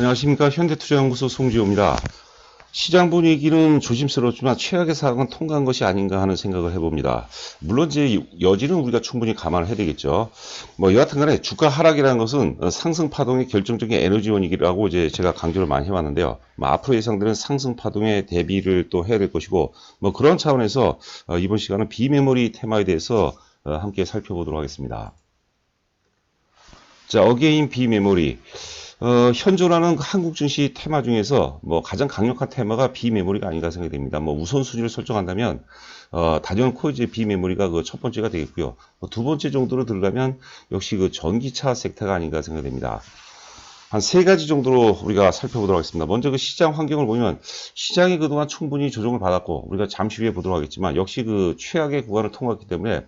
안녕하십니까. 현대투자연구소 송지호입니다. 시장 분위기는 조심스럽지만 최악의 상황은 통과한 것이 아닌가 하는 생각을 해봅니다. 물론 이제 여지는 우리가 충분히 감안을 해야 되겠죠. 뭐 여하튼 간에 주가 하락이라는 것은 상승 파동의 결정적인 에너지원이라고 이제 제가 강조를 많이 해왔는데요. 뭐 앞으로 예상되는 상승 파동에 대비를 또 해야 될 것이고 뭐 그런 차원에서 어, 이번 시간은 비메모리 테마에 대해서 어, 함께 살펴보도록 하겠습니다. 자, 어게인 비메모리. 어, 현존하는 그 한국 증시 테마 중에서 뭐 가장 강력한 테마가 비메모리가 아닌가 생각이 됩니다. 뭐 우선순위를 설정한다면 어, 다전 코이즈 비메모리가 그 첫 번째가 되겠고요. 뭐두 번째 정도로 들어가면 역시 그 전기차 섹터가 아닌가 생각이 됩니다. 한 세 가지 정도로 우리가 살펴보도록 하겠습니다. 먼저 그 시장 환경을 보면 시장이 그동안 충분히 조정을 받았고 우리가 잠시 후에 보도록 하겠지만 역시 그 최악의 구간을 통과했기 때문에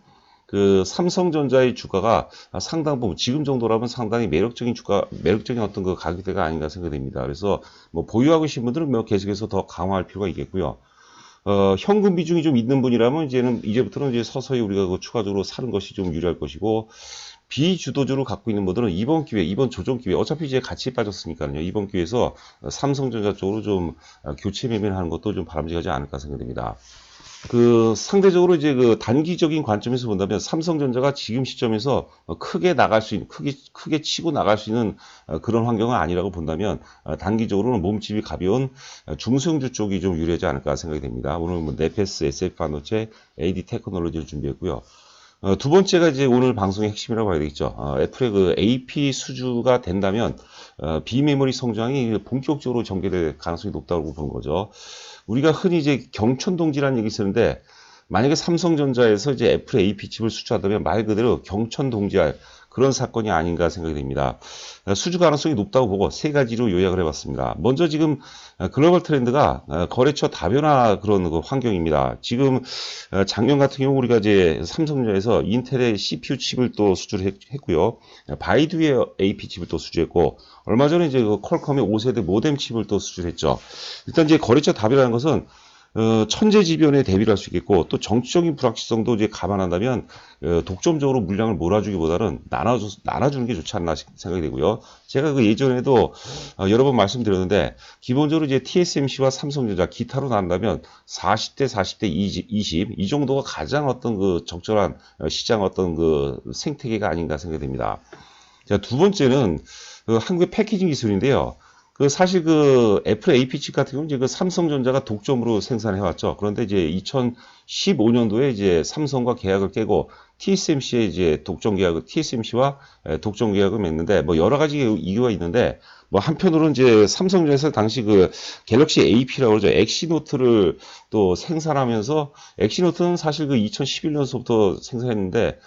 그 삼성전자의 주가가 상당 부분 지금 정도라면 상당히 매력적인 주가 매력적인 어떤 그 가격대가 아닌가 생각됩니다. 그래서 뭐 보유하고 계신 분들은 뭐 계속해서 더 강화할 필요가 있겠고요. 어, 현금 비중이 좀 있는 분이라면 이제는 이제부터는 이제 서서히 우리가 그 추가적으로 사는 것이 좀 유리할 것이고 비주도주로 갖고 있는 분들은 이번 기회, 이번 조정 기회, 어차피 이제 같이 빠졌으니까요. 이번 기회에서 삼성전자 쪽으로 좀 교체 매매하는 것도 좀 바람직하지 않을까 생각됩니다. 그 상대적으로 이제 그 단기적인 관점에서 본다면 삼성전자가 지금 시점에서 크게 나갈 수 있는 크게 크게 치고 나갈 수 있는 어, 그런 환경은 아니라고 본다면 어, 단기적으로는 몸집이 가벼운 중소형주 쪽이 좀 유리하지 않을까 생각이 됩니다. 오늘 뭐 네페스, SF 반도체, AD 테크놀로지를 준비했고요. 어, 두 번째가 이제 오늘 방송의 핵심이라고 봐야 되겠죠. 어, 애플의 그 AP 수주가 된다면 어, 비메모리 성장이 본격적으로 전개될 가능성이 높다고 보는 거죠. 우리가 흔히 이제 경천동지라는 얘기 쓰는데 만약에 삼성전자에서 이제 애플의 AP 칩을 수주하다면 말 그대로 경천 동지할 그런 사건이 아닌가 생각이 됩니다. 수주 가능성이 높다고 보고 세 가지로 요약을 해봤습니다. 먼저 지금 글로벌 트렌드가 거래처 다변화 그런 그 환경입니다. 지금 작년 같은 경우 우리가 이제 삼성전자에서 인텔의 CPU 칩을 또 수주를 했고요. 바이두의 AP 칩을 또 수주했고 얼마 전에 이제 그 퀄컴의 5세대 모뎀 칩을 또 수주를 했죠. 일단 이제 거래처 다변화라는 것은 어, 천재지변에 대비를 할 수 있겠고 또 정치적인 불확실성도 이제 감안한다면 어, 독점적으로 물량을 몰아주기보다는 나눠주, 나눠주는 게 좋지 않나 생각이 되고요. 제가 그 예전에도 어, 여러 번 말씀드렸는데 기본적으로 이제 TSMC와 삼성전자 기타로 나눈다면 40대 40대 20, 20, 이 정도가 가장 어떤 그 적절한 어, 시장 어떤 그 생태계가 아닌가 생각이 됩니다. 자, 두 번째는 그 한국의 패키징 기술인데요. 그 사실 그 애플 AP 칩 같은 경우는 이제 그 삼성전자가 독점으로 생산해 왔죠. 그런데 이제 2015년도에 이제 삼성과 계약을 깨고 TSMC의 이제 독점 계약, TSMC와 독점 계약을 맺는데 뭐 여러 가지 이유가 있는데 뭐 한편으로는 이제 삼성전에서 당시 그 갤럭시 AP라고 그러죠. 엑시노트를 또 생산하면서 엑시노트는 사실 그 2011년서부터 생산했는데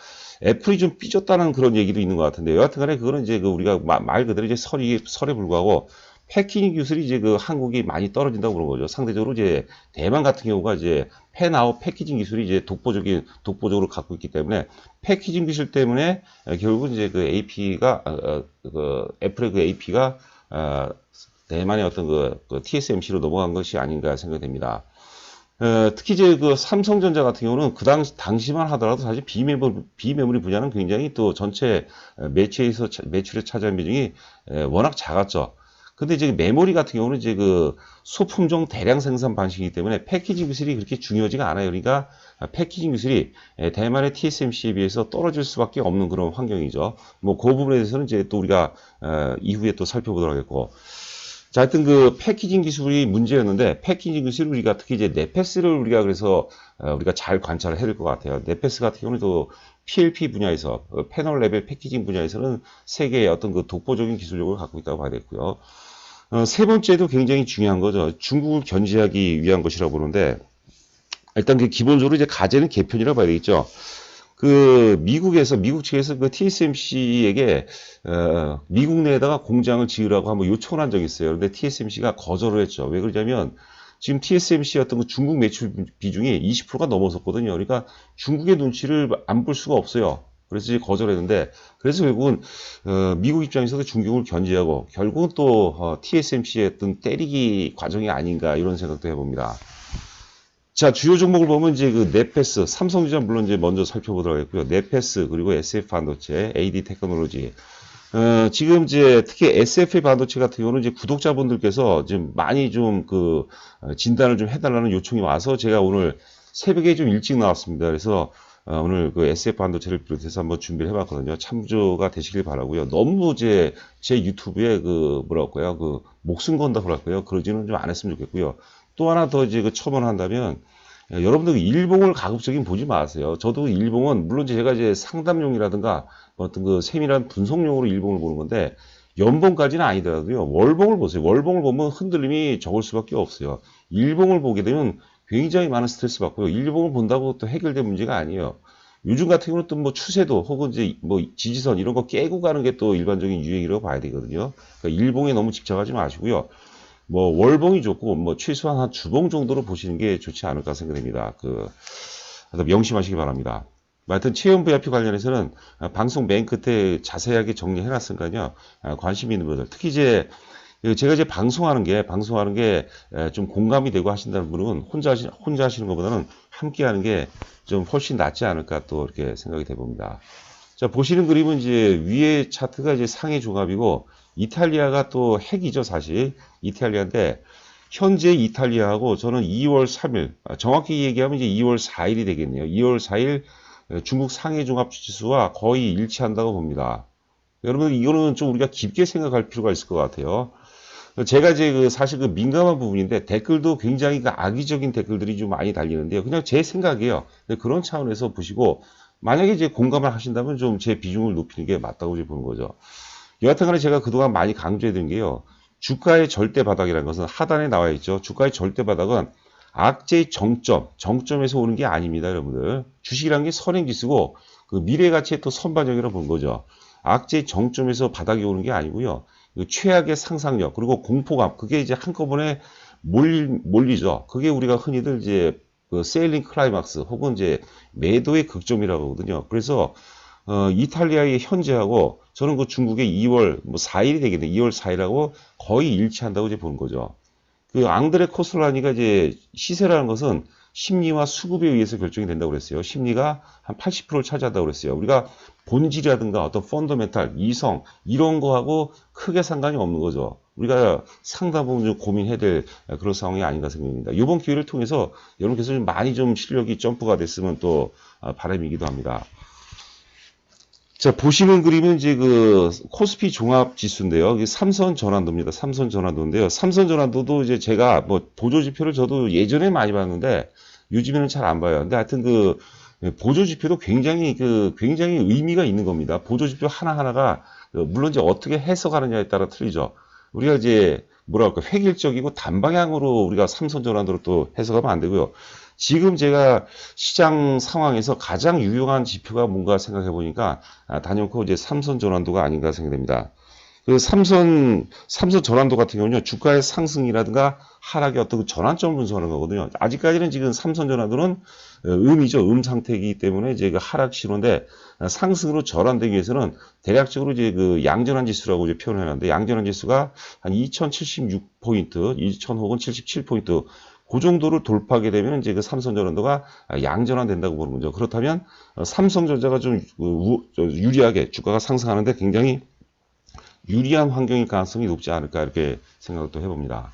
애플이 좀 삐졌다는 그런 얘기도 있는 것 같은데 여하튼 간에 그거는 이제 그 우리가 말 그대로 이제 설이 설에 불과하고 패킹 기술이 이제 그 한국이 많이 떨어진다고 그런 거죠. 상대적으로 이제 대만 같은 경우가 이제 펜아웃 패키징 기술이 이제 독보적인 독보적으로 갖고 있기 때문에 패키징 기술 때문에 결국은 이제 그 AP가 어, 어, 그 애플의 그 AP가 어, 대만의 어떤 그, 그 TSMC로 넘어간 것이 아닌가 생각됩니다. 어, 특히 이제 그 삼성전자 같은 경우는 그 당시, 당시만 하더라도 사실 비메모리, 비메모리 분야는 굉장히 또 전체 매출에서, 매출에 차지한 비중이 워낙 작았죠. 근데 이제 메모리 같은 경우는 이제 그 소품종 대량 생산 방식이기 때문에 패키징 기술이 그렇게 중요하지가 않아요. 그러니까 패키징 기술이 대만의 TSMC에 비해서 떨어질 수밖에 없는 그런 환경이죠. 뭐 그 부분에 대해서는 이제 또 우리가 어, 이후에 또 살펴보도록 하겠고. 자, 하여튼 그 패키징 기술이 문제였는데 패키징 기술을 우리가 특히 이제 네페스를 우리가 그래서 어, 우리가 잘 관찰을 해야 될 것 같아요. 네페스 같은 경우는 PLP 분야에서 어, 패널 레벨 패키징 분야에서는 세계의 어떤 그 독보적인 기술력을 갖고 있다고 봐야 되고요. 어, 세 번째도 굉장히 중요한 거죠. 중국을 견제하기 위한 것이라고 보는데 일단 그 기본적으로 이제 가제는 개편이라고 봐야 되겠죠. 그 미국에서 미국 측에서 그 TSMC에게 어, 미국 내에다가 공장을 지으라고 한번 요청을 한 적이 있어요. 그런데 TSMC가 거절을 했죠. 왜 그러냐면 지금 TSMC 어떤 그 중국 매출 비중이 20%가 넘어섰거든요. 그러니까 중국의 눈치를 안 볼 수가 없어요. 그래서 거절했는데 그래서 결국은 어, 미국 입장에서도 중국을 견제하고 결국은 또 어, TSMC의 어떤 때리기 과정이 아닌가 이런 생각도 해봅니다. 자 주요 종목을 보면 이제 그 네페스 삼성전자 물론 이제 먼저 살펴보도록 하겠고요. 네페스 그리고 SF 반도체, AD 테크놀로지 어, 지금 이제 특히 SFA 반도체 같은 경우는 이제 구독자분들께서 지금 많이 좀 그 진단을 좀 해달라는 요청이 와서 제가 오늘 새벽에 좀 일찍 나왔습니다. 그래서 어, 오늘 그 SF 반도체를 비롯해서 한번 준비를 해봤거든요. 참조가 되시길 바라고요. 너무 이제 제 유튜브에 그 뭐랄까요, 그 목숨 건다고 할까요? 그러지는 좀 안 했으면 좋겠고요. 또 하나 더 이제 그 첨언한다면 예, 여러분들 일봉을 가급적인 보지 마세요. 저도 일봉은 물론 제가 이제 상담용이라든가 어떤 그 세밀한 분석용으로 일봉을 보는 건데 연봉까지는 아니더라도요. 월봉을 보세요. 월봉을 보면 흔들림이 적을 수밖에 없어요. 일봉을 보게 되면 굉장히 많은 스트레스 받고요. 일봉을 본다고 또 해결된 문제가 아니에요. 요즘 같은 경우는 또 뭐 추세도 혹은 이제 뭐 지지선 이런 거 깨고 가는 게 또 일반적인 유행이라고 봐야 되거든요. 그러니까 일봉에 너무 집착하지 마시고요. 뭐 월봉이 좋고 뭐 최소한 한 주봉 정도로 보시는 게 좋지 않을까 생각됩니다. 그 명심하시기 바랍니다. 하여튼 체험 VIP 관련해서는 방송 맨 끝에 자세하게 정리해 놨으니까요. 관심 있는 분들 특히 이제 제가 이제 방송하는 게 방송하는 게 좀 공감이 되고 하신다는 분은 혼자 하시, 혼자 하시는 것보다는 함께 하는 게 좀 훨씬 낫지 않을까 또 이렇게 생각이 돼 봅니다. 자 보시는 그림은 이제 위에 차트가 이제 상해 종합이고 이탈리아가 또 핵이죠 사실 이탈리아인데 현재 이탈리아하고 저는 2월 3일 정확히 얘기하면 이제 2월 4일이 되겠네요. 2월 4일 중국 상해 종합 지수와 거의 일치한다고 봅니다. 여러분 이거는 좀 우리가 깊게 생각할 필요가 있을 것 같아요. 제가 이제 그 사실 그 민감한 부분인데 댓글도 굉장히 그 악의적인 댓글들이 좀 많이 달리는데요. 그냥 제 생각이에요. 그런 차원에서 보시고 만약에 이제 공감을 하신다면 좀 제 비중을 높이는 게 맞다고 보는 거죠. 여하튼간에 제가 그동안 많이 강조해드린 게요. 주가의 절대 바닥이라는 것은 하단에 나와 있죠. 주가의 절대 바닥은 악재의 정점, 정점에서 오는 게 아닙니다, 여러분들. 주식이라는 게 선행지수고 그 미래 가치의 또 선반영이라고 보는 거죠. 악재의 정점에서 바닥이 오는 게 아니고요. 그 최악의 상상력 그리고 공포감 그게 이제 한꺼번에 몰리, 몰리죠. 그게 우리가 흔히들 이제 그 세일링 클라이막스 혹은 이제 매도의 극점이라고 하거든요. 그래서 어, 이탈리아의 현재하고 저는 그 중국의 2월 뭐 4일이 되겠네. 2월 4일하고 거의 일치한다고 이제 보는 거죠. 그 앙드레 코슬라니가 이제 시세라는 것은 심리와 수급에 의해서 결정이 된다고 그랬어요. 심리가 한 80%를 차지한다고 그랬어요. 우리가 본질이라든가 어떤 펀더멘탈, 이성 이런 거하고 크게 상관이 없는 거죠. 우리가 상당 부분 좀 고민해야 될 그런 상황이 아닌가 생각합니다. 이번 기회를 통해서 여러분께서 좀 많이 좀 실력이 점프가 됐으면 또 아, 바람이기도 합니다. 자, 보시는 그림은 이제 그 코스피 종합 지수인데요. 이게 삼선 전환도입니다. 삼선 전환도인데요. 삼선 전환도도 이제 제가 뭐 보조 지표를 저도 예전에 많이 봤는데 요즘에는 잘 안 봐요. 근데 하여튼 그 보조 지표도 굉장히 그 굉장히 의미가 있는 겁니다. 보조 지표 하나하나가 그 물론 이제 어떻게 해석하느냐에 따라 틀리죠. 우리가 이제 뭐랄까 획일적이고 단방향으로 우리가 삼선 전환도로 또 해석하면 안 되고요. 지금 제가 시장 상황에서 가장 유용한 지표가 뭔가 생각해 보니까 아, 단연코 이제 삼선 전환도가 아닌가 생각됩니다. 그 삼선 삼선 전환도 같은 경우는 주가의 상승이라든가 하락의 어떤 그 전환점을 분석하는 거거든요. 아직까지는 지금 삼선 전환도는 어, 음이죠. 음 상태이기 때문에 이제 그 하락 신호인데 아, 상승으로 전환되기 위해서는 대략적으로 이제 그 양전환 지수라고 이제 표현을 하는데 양전환 지수가 한 2076포인트, 2000 혹은 77포인트 그 정도를 돌파하게 되면 이제 그 삼성전환도가 양전환 된다고 보는 거죠. 그렇다면 어, 삼성전자가 좀 유리하게 주가가 상승하는데 굉장히 유리한 환경일 가능성이 높지 않을까 이렇게 생각도 해봅니다.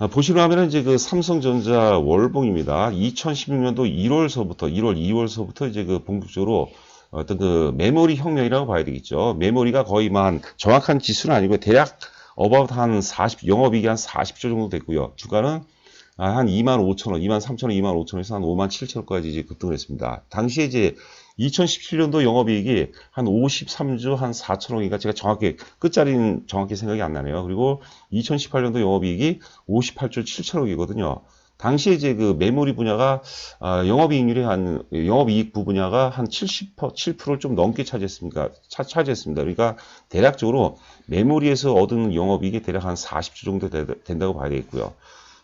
아, 보시려 하면 이제 그 삼성전자 월봉입니다. 2016년도 1월서부터 1월, 2월서부터 이제 그 본격적으로 어떤 그 메모리 혁명이라고 봐야 되겠죠. 메모리가 거의 만 정확한 지수는 아니고 대략 어바웃 한 40, 영업이익이 한 40조 정도 됐고요. 주가는 아, 한 2만 5천 원, 2만 3천 원, 2만 5천 원에서 한 5만 7천 원까지 이제 급등을 했습니다. 당시에 이제 2017년도 영업이익이 한 53조 한 4천 원인가 제가 정확히 끝자리는 정확히 생각이 안 나네요. 그리고 2018년도 영업이익이 58조 7천억이거든요. 당시에 이제 그 메모리 분야가 아, 영업이익률이 한 영업이익 부분야가 한 70%, 7%를 좀 넘게 차지했습니다. 차, 차지했습니다. 그러니까 대략적으로 메모리에서 얻은 영업이익이 대략 한 40조 정도 되, 된다고 봐야 되겠고요.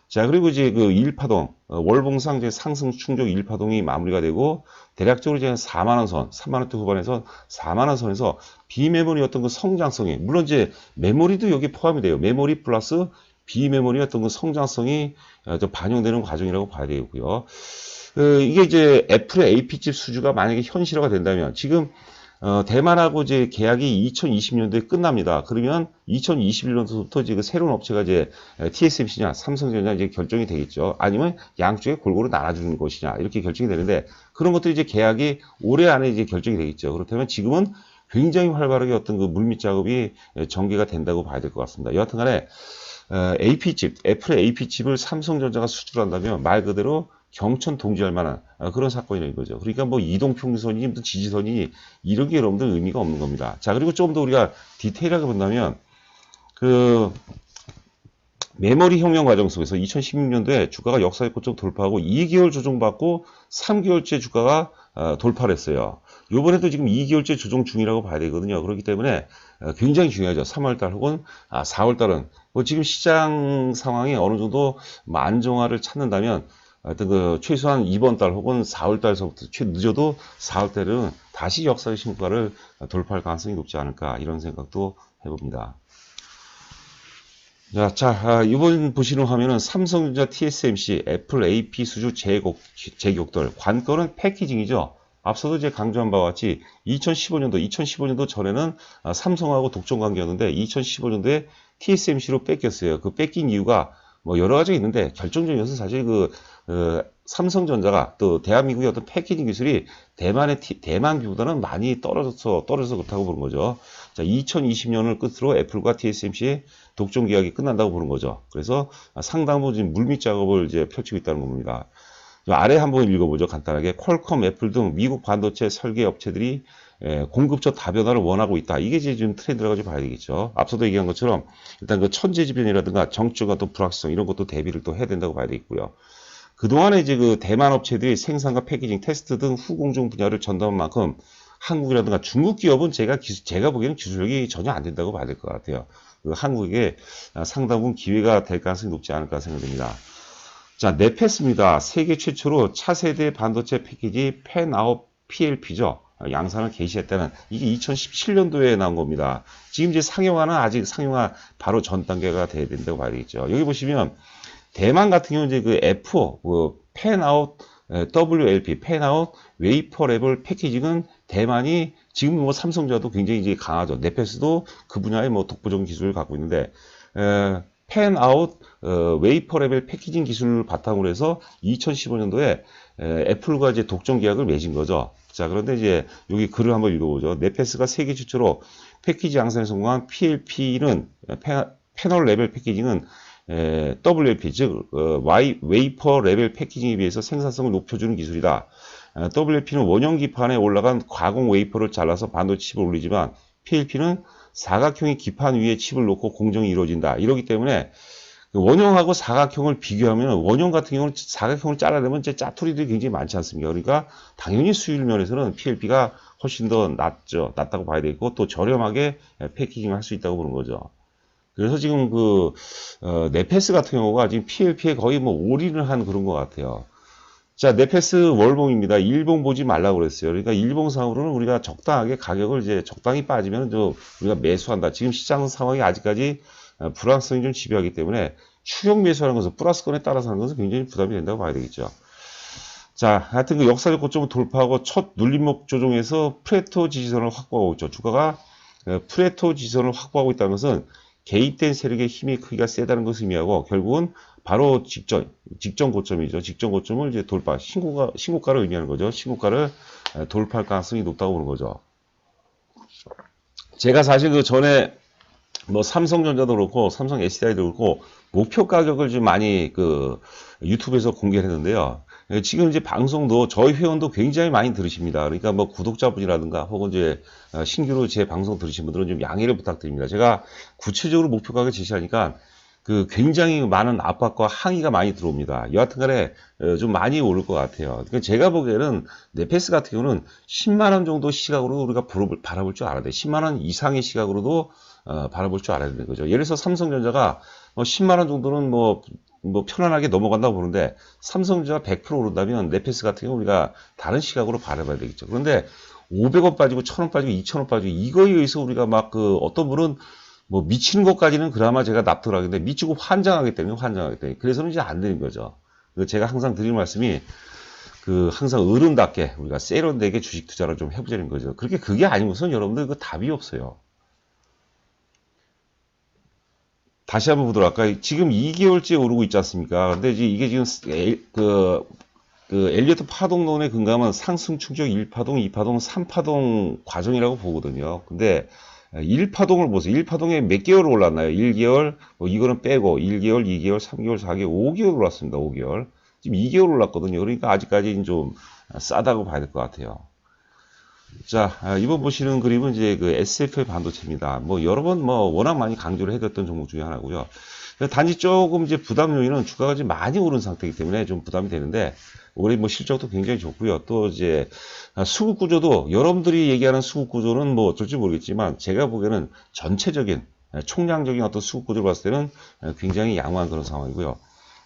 자, 그리고 이제 그 1파동, 어, 월봉상 이제 상승 충격 1파동이 마무리가 되고, 대략적으로 이제 4만원 선, 3만원대 후반에서 4만원 선에서 비메모리였던 그 성장성이, 물론 이제 메모리도 여기 포함이 돼요. 메모리 플러스 비메모리였던 그 성장성이 어, 좀 반영되는 과정이라고 봐야 되고요. 어, 이게 이제 애플의 AP칩 수주가 만약에 현실화가 된다면, 지금 어, 대만하고 이제 계약이 2020년도에 끝납니다. 그러면 2021년도부터 이제 그 새로운 업체가 이제 TSMC냐, 삼성전자 이제 결정이 되겠죠. 아니면 양쪽에 골고루 나눠주는 것이냐 이렇게 결정이 되는데 그런 것들이 이제 계약이 올해 안에 이제 결정이 되겠죠. 그렇다면 지금은 굉장히 활발하게 어떤 그 물밑 작업이 전개가 된다고 봐야 될 것 같습니다. 여하튼간에 AP칩, 애플의 AP칩을 삼성전자가 수출한다면 말 그대로 경천 동지할 만한 아, 그런 사건이라는 거죠. 그러니까 뭐 이동평선이 뭐 지지선이 이런 게 여러분들 의미가 없는 겁니다. 자 그리고 좀더 우리가 디테일하게 본다면 그 메모리 혁명 과정 속에서 2016년도에 주가가 역사의 고점 돌파하고 2개월 조정받고 3개월째 주가가 어, 돌파를 했어요. 요번에도 지금 2개월째 조정 중이라고 봐야 되거든요. 그렇기 때문에 어, 굉장히 중요하죠. 3월달 혹은 4월달은 뭐 지금 시장 상황이 어느 정도 뭐 안정화를 찾는다면 하여튼 그 최소한 이번 달 혹은 4월 달서부터 최 늦어도 4월 달은 다시 역사의 신고가를 돌파할 가능성이 높지 않을까 이런 생각도 해봅니다. 자, 자 아, 이번 보시는 화면은 삼성전자 TSMC, 애플 AP 수주 재곡, 재격돌 관건은 패키징이죠. 앞서도 이제 강조한 바와 같이 2015년도, 2015년도 전에는 아, 삼성하고 독점 관계였는데 2015년도에 TSMC로 뺏겼어요. 그 뺏긴 이유가 뭐 여러 가지가 있는데 결정적인 것은 사실 그 어, 삼성전자가 또 대한민국의 어떤 패키징 기술이 대만의 티, 대만기보다는 많이 떨어져서 떨어져서 그렇다고 보는 거죠. 자, 2020년을 끝으로 애플과 TSMC의 독점 계약이 끝난다고 보는 거죠. 그래서 상당 부분 지금 물밑 작업을 이제 펼치고 있다는 겁니다. 아래 한번 읽어보죠. 간단하게 퀄컴, 애플 등 미국 반도체 설계 업체들이 예, 공급처 다변화를 원하고 있다. 이게 좀 트렌드라고 봐야 되겠죠. 앞서도 얘기한 것처럼 일단 그 천재지변이라든가 정적과 또 불확실성 이런 것도 대비를 또 해야 된다고 봐야 되겠고요. 그동안에 이제 그 대만 업체들이 생산과 패키징, 테스트 등 후공정 분야를 전담한 만큼 한국이라든가 중국 기업은 제가 기술, 제가 보기에는 기술력이 전혀 안 된다고 봐야 될 것 같아요. 그 한국에 상당 부분 기회가 될 가능성이 높지 않을까 생각됩니다. 자, 네페스입니다. 세계 최초로 차세대 반도체 패키지 펜아웃 PLP죠. 양산을 개시했다는 이게 2017년도에 나온 겁니다. 지금 이제 상용화는 아직 상용화 바로 전 단계가 돼야 된다고 봐야 되겠죠. 여기 보시면 대만 같은 경우는 그 F4, 그 펜아웃 WLP, 펜아웃 웨이퍼 레벨 패키징은 대만이 지금 뭐 삼성자도 굉장히 이제 강하죠. 네페스도 그 분야의 뭐 독보적인 기술을 갖고 있는데 펜아웃 어, 웨이퍼 레벨 패키징 기술을 바탕으로 해서 2015년도에 에, 애플과 이제 독점 계약을 맺은 거죠. 자, 그런데 이제 여기 글을 한번 읽어보죠. 네페스가 세계 최초로 패키지 양산에 성공한 PLP는 패널 레벨 패키징은 에, WLP 즉 어, Y, 웨이퍼 레벨 패키징에 비해서 생산성을 높여주는 기술이다. 어, WLP는 원형 기판에 올라간 과공 웨이퍼를 잘라서 반도체 칩을 올리지만 PLP는 사각형의 기판 위에 칩을 놓고 공정이 이루어진다. 이러기 때문에 그 원형하고 사각형을 비교하면 원형 같은 경우는 사각형을 잘라내면 제 짜투리들이 굉장히 많지 않습니까? 그러니까 당연히 수율 면에서는 PLP가 훨씬 더 낫죠. 낫다고 봐야 되고 또 저렴하게 패키징을 할 수 있다고 보는 거죠. 그래서 지금 그 어, 네페스 같은 경우가 지금 PLP에 거의 뭐 올인을 한 그런 것 같아요. 자, 네페스 월봉입니다. 일봉 보지 말라고 그랬어요. 그러니까 일봉 상으로는 우리가 적당하게 가격을 이제 적당히 빠지면 저 우리가 매수한다. 지금 시장 상황이 아직까지 어, 불확성이 좀 지배하기 때문에 추격 매수하는 것은 플러스권에 따라서 하는 것은 굉장히 부담이 된다고 봐야 되겠죠. 자, 하여튼 그 역사적 고점을 돌파하고 첫 눌림목 조정에서 프레토 지지선을 확보하고 있죠. 주가가 어, 프레토 지지선을 확보하고 있다는 것은 개입된 세력의 힘이 크기가 세다는 것을 의미하고 결국은 바로 직전, 직전 고점이죠. 직전 고점을 이제 돌파, 신고가, 신고가를 의미하는 거죠. 신고가를 어, 돌파할 가능성이 높다고 보는 거죠. 제가 사실 그 전에 뭐 삼성전자도 그렇고 삼성 SDI도 그렇고 목표 가격을 좀 많이 그 유튜브에서 공개를 했는데요. 예, 지금 이제 방송도 저희 회원도 굉장히 많이 들으십니다. 그러니까 뭐 구독자분이라든가 혹은 이제 어, 신규로 제 방송 들으신 분들은 좀 양해를 부탁드립니다. 제가 구체적으로 목표 가격 제시하니까 그 굉장히 많은 압박과 항의가 많이 들어옵니다. 여하튼 간에 어, 좀 많이 오를 것 같아요. 그러니까 제가 보기에는 네페스 같은 경우는 10만 원 정도 시각으로 우리가 바라볼 줄 알아야 돼. 10만 원 이상의 시각으로도 어, 바라볼 줄 알아야 되는 거죠. 예를 들어서 삼성전자가 뭐 10만 원 정도는 뭐, 뭐 편안하게 넘어간다고 보는데 삼성전자 100% 오른다면 네페스 같은 경우 우리가 다른 시각으로 바라봐야 되겠죠. 그런데 500원 빠지고 1000원 빠지고 2000원 빠지고 이거에 의해서 우리가 막 그 어떤 분은 뭐 미치는 것까지는 그나마 제가 납득을 하겠는데 미치고 환장하기 때문에 환장하기 때문에 그래서는 이제 안 되는 거죠. 제가 항상 드리는 말씀이 그 항상 어른답게 우리가 세련되게 주식 투자를 좀 해보자는 거죠. 그렇게 그게 아니고선 여러분들 그 답이 없어요. 다시 한번 보도록 할까요? 지금 2개월째 오르고 있지 않습니까? 근데 이게 지금 엘- 그, 그 엘리어트 파동론에 근거하면 상승 충격 1파동, 2파동, 3파동 과정이라고 보거든요. 근데 1파동을 보세요. 1파동에 몇 개월 올랐나요? 1개월, 뭐 이거는 빼고 1개월, 2개월, 3개월, 4개월, 5개월 올랐습니다. 5개월. 지금 2개월 올랐거든요. 그러니까 아직까지는 좀 싸다고 봐야 될 것 같아요. 자, 아, 이번 보시는 그림은 이제 그 SF의 반도체입니다. 뭐 여러 번 뭐 워낙 많이 강조를 해뒀던 종목 중에 하나고요. 단지 조금 이제 부담 요인은 주가가 지금 많이 오른 상태이기 때문에 좀 부담이 되는데 올해 뭐 실적도 굉장히 좋고요. 또 이제 아, 수급 구조도 여러분들이 얘기하는 수급 구조는 뭐 어쩔지 모르겠지만 제가 보기에는 전체적인 아, 총량적인 어떤 수급 구조를 봤을 때는 아, 굉장히 양호한 그런 상황이고요.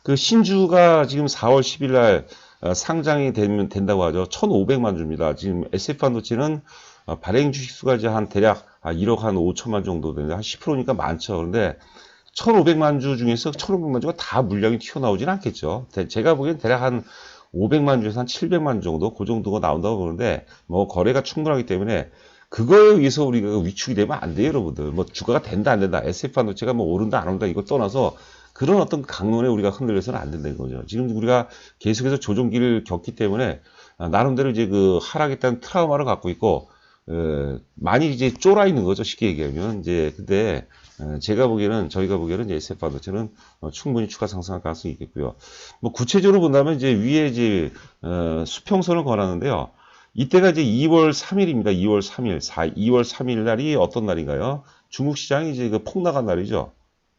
그 신주가 지금 4월 10일 날 어, 상장이 되면 된다고 하죠. 1,500만 주입니다. 지금 SF 반도체는 어, 발행 주식 수가 이제 한 대략 아, 1억 한 5천만 정도 되는데 한 10%니까 많죠. 그런데 1,500만 주 중에서 1,500만 주가 다 물량이 튀어나오진 않겠죠. 대- 제가 보기엔 대략 한 500만 주에서 한 700만 주 정도 그 정도가 나온다고 보는데 뭐 거래가 충분하기 때문에 그거에 의해서 우리가 위축이 되면 안 돼요, 여러분들. 뭐 주가가 된다 안 된다. SF 반도체가 뭐 오른다 안 오른다 이거 떠나서 그런 어떤 강론에 우리가 흔들려서는 안 된다는 거죠. 지금 우리가 계속해서 조종기를 겪기 때문에 아, 나름대로 이제 그 하락에 대한 트라우마를 갖고 있고 어, 많이 이제 쫄아 있는 거죠. 쉽게 얘기하면 이제 근데 어, 제가 보기에는 저희가 보기에는 이제 SF 반도체는 어, 충분히 추가 상승할 가능성이 있겠고요. 뭐 구체적으로 본다면 이제 위에 이제 어, 수평선을 걸었는데요. 이때가 이제 2월 3일입니다. 2월 3일, 4, 2월 3일 날이 어떤 날인가요? 중국 시장이 이제 그 폭락한 날이죠.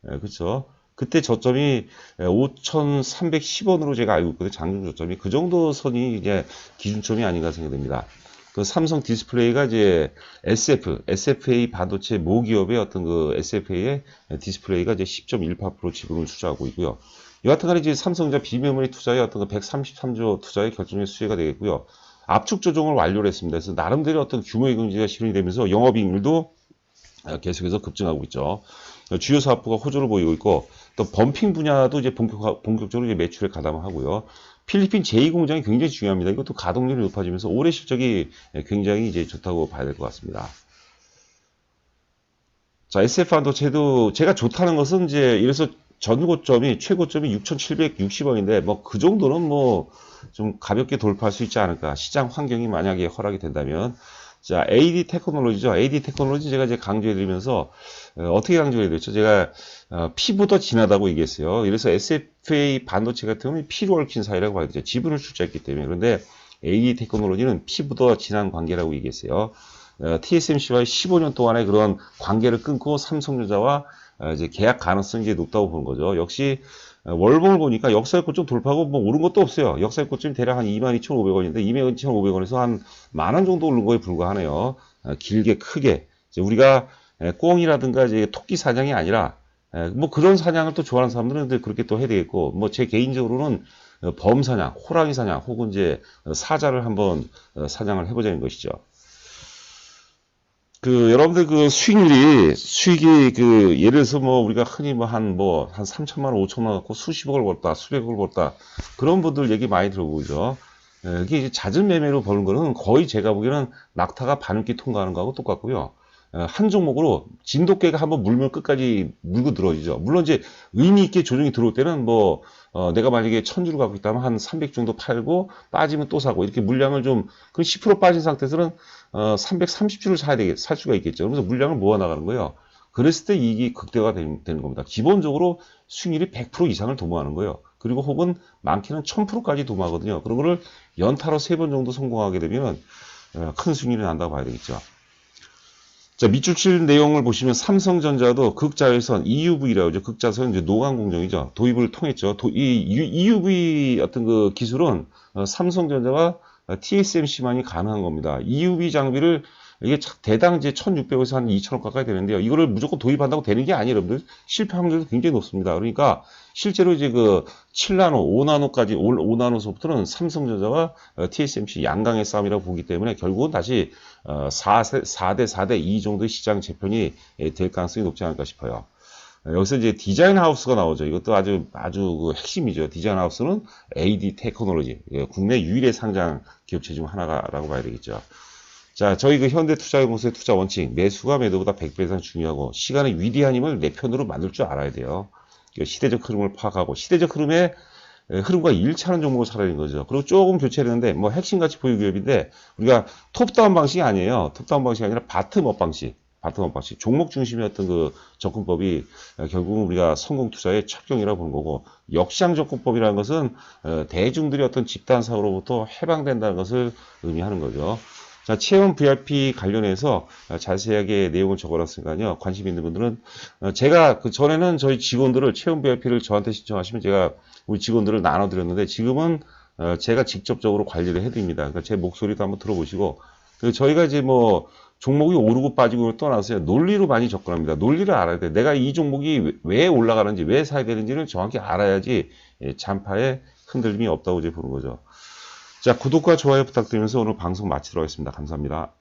예, 그렇죠. 그때 저점이 5,310원으로 제가 알고 있거든요. 장중 저점이 그 정도 선이 이제 기준점이 아닌가 생각됩니다. 그 삼성 디스플레이가 이제 SF, SFA 반도체 모기업의 어떤 그 SFA의 디스플레이가 이제 10.18% 지분을 투자하고 있고요. 여하튼 간에 이제 삼성전자 비메모리 투자의 어떤 그 133조 투자의 결정적 수혜가 되겠고요. 압축 조정을 완료를 했습니다. 그래서 나름대로 어떤 규모의 경제가 실현이 되면서 영업이익률도 계속해서 급증하고 있죠. 주요 사업부가 호조를 보이고 있고 또 범핑 분야도 이제 본격, 본격적으로 이제 매출에 가담하고요. 필리핀 제2공장이 굉장히 중요합니다. 이것도 가동률이 높아지면서 올해 실적이 굉장히 이제 좋다고 봐야 될 것 같습니다. 자, SF 반도체도 제가 좋다는 것은 이제 이래서 전고점이 최고점이 6,760원인데 뭐 그 정도는 뭐 좀 가볍게 돌파할 수 있지 않을까. 시장 환경이 만약에 허락이 된다면 자, AD 테크놀로지죠. AD 테크놀로지 제가 이제 강조해 드리면서 어, 떻게 강조해 드렸죠? 제가 어, 피보다 진하다고 얘기했어요. 그래서 SFA 반도체 같은 경우는 피로 얽힌 사이라고 봐야 되죠. 지분을 출자했기 때문에. 그런데 AD 테크놀로지는 피보다 진한 관계라고 얘기했어요. 어, TSMC와의 15년 동안의 그런 관계를 끊고 삼성전자와 어, 이제 계약 가능성이 높다고 보는 거죠. 역시 어, 월봉을 보니까 역사의 고점 돌파하고 뭐 오른 것도 없어요. 역사의 고점이 대략 한 22,500원인데 22,500원에서 한 만 원 정도 오른 거에 불과하네요. 어, 길게 크게 우리가 에, 꽁이라든가 이제 토끼 사냥이 아니라 에, 뭐 그런 사냥을 또 좋아하는 사람들은 그렇게 또 해야 되겠고 뭐 제 개인적으로는 어, 범 사냥, 호랑이 사냥 혹은 이제 어, 사자를 한번 어, 사냥을 해보자는 것이죠. 그 여러분들 그 수익률이 수익이 그 예를 들어서 뭐 우리가 흔히 뭐 한 뭐한 3천만 원, 5천만 원 갖고 수십억을 벌었다, 수백억을 벌었다 그런 분들 얘기 많이 들어보죠. 예, 이게 이제 잦은 매매로 버는 거는 거의 제가 보기에는 낙타가 바늘기 통과하는 거하고 똑같고요. 어, 한 종목으로 진돗개가 한번 물면 끝까지 물고 들어지죠. 물론 이제 의미 있게 조정이 들어올 때는 뭐 어, 내가 만약에 천 주를 갖고 있다면 한 300 정도 팔고 빠지면 또 사고 이렇게 물량을 좀 그 10% 빠진 상태에서는 어, 330주를 사야 되겠, 살 수가 있겠죠. 그래서 물량을 모아 나가는 거예요. 그랬을 때 이익이 극대화 되는, 되는 겁니다. 기본적으로 수익률이 100% 이상을 도모하는 거예요. 그리고 혹은 많게는 1000%까지 도모하거든요. 그런 거를 연타로 세번 정도 성공하게 되면 어, 큰 수익률이 난다고 봐야 되겠죠. 자, 밑줄 내용을 보시면 삼성전자도 극자회선 EUV라고 하죠. 극자선 이제 노광 공정이죠. 도입을 통했죠. 도, 이 EUV 어떤 그 기술은 어, 삼성전자와 TSMC만이 가능한 겁니다. EUV 장비를 이게 대당 이제 1,600에서 한 2,000원 가까이 되는데요. 이거를 무조건 도입한다고 되는 게 아니에요, 여러분들. 실패 확률도 굉장히 높습니다. 그러니까 실제로 이제 그 7나노, 5나노까지, 5나노서부터는 삼성전자와 TSMC 양강의 싸움이라고 보기 때문에 결국은 다시 4, 4대 4대 2 정도의 시장 재편이 될 가능성이 높지 않을까 싶어요. 여기서 이제 디자인 하우스가 나오죠. 이것도 아주 아주 그 핵심이죠. 디자인 하우스는 AD 테크놀로지 예, 국내 유일의 상장 기업체 중 하나라고 봐야 되겠죠. 자, 저희 그 현대투자연구소의 투자 원칙 매수가 매도보다 100배 이상 중요하고 시간의 위대한 힘을 내 편으로 만들 줄 알아야 돼요. 그 시대적 흐름을 파악하고 시대적 흐름에 에, 흐름과 일치하는 종목을 사라는 는 거죠. 그리고 조금 교체를 했는데 뭐 핵심 가치 보유 기업인데 우리가 톱다운 방식이 아니에요. 톱다운 방식이 아니라 바텀업 방식. 바텀업 방식. 종목 어떤 그 접근법이 어, 결국은 우리가 성공 투자의 첩경이라고 보는 거고 역시장 접근법이라는 것은 어, 대중들이 어떤 집단 사고로부터 해방된다는 것을 의미하는 거죠. 자, 체험 VIP 관련해서 어, 자세하게 내용을 적어놨으니까요. 관심 있는 분들은 어, 제가 그 전에는 저희 직원들을 체험 VIP를 저한테 신청하시면 제가 우리 직원들을 나눠드렸는데 지금은 어, 제가 직접적으로 관리를 해드립니다. 그러니까 제 목소리도 한번 들어보시고 저희가 이제 뭐 종목이 오르고 빠지고 떠나서요. 논리로 많이 접근합니다. 논리를 알아야 돼. 내가 이 종목이 왜 올라가는지, 왜 사야 되는지를 정확히 알아야지 예, 잔파에 흔들림이 없다고 이제 보는 거죠. 자, 구독과 좋아요 부탁드리면서 오늘 방송 마치도록 하겠습니다. 감사합니다.